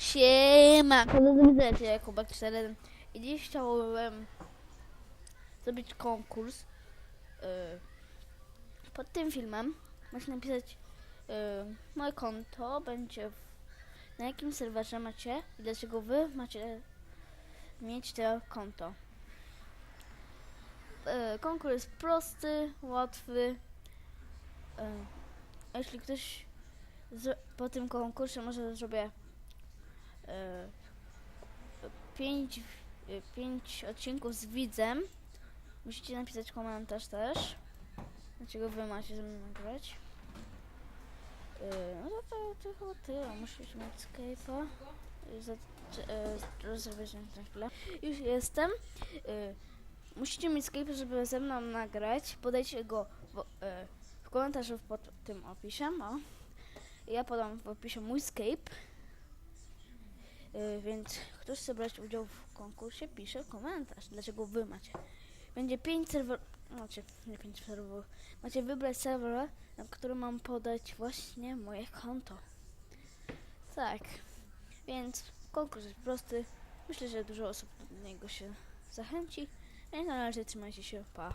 Siema! Widzę jako Bakczeren. I dziś chciałem zrobić konkurs. Yy, pod tym filmem macie napisać yy, moje konto, będzie w, na jakim serwerze macie i dlaczego wy macie mieć to konto. Yy, konkurs jest prosty, łatwy. Jeśli ktoś po tym konkursie może zrobię pięć, e, pięć odcinków z widzem. Musicie napisać komentarz też. Dlaczego wy macie ze mną nagrać? E, no to, to, to chyba tyle. Muszę już mieć Skype'a. E, e, rozerwać na chwilę. Już jestem. E, musicie mieć Skype'a, żeby ze mną nagrać. Podajcie go w, e, w komentarzu pod tym opisem. O. Ja podam w opisie mój Skype. Yy, więc ktoś chce brać udział w konkursie, pisze komentarz, dlaczego wy macie. Będzie 5 serwerów, znaczy nie 5 serwerów, macie wybrać serwer, na którym mam podać właśnie moje konto. Tak, więc konkurs jest prosty. Myślę, że dużo osób do niego się zachęci. Więc na razie trzymajcie się, pa.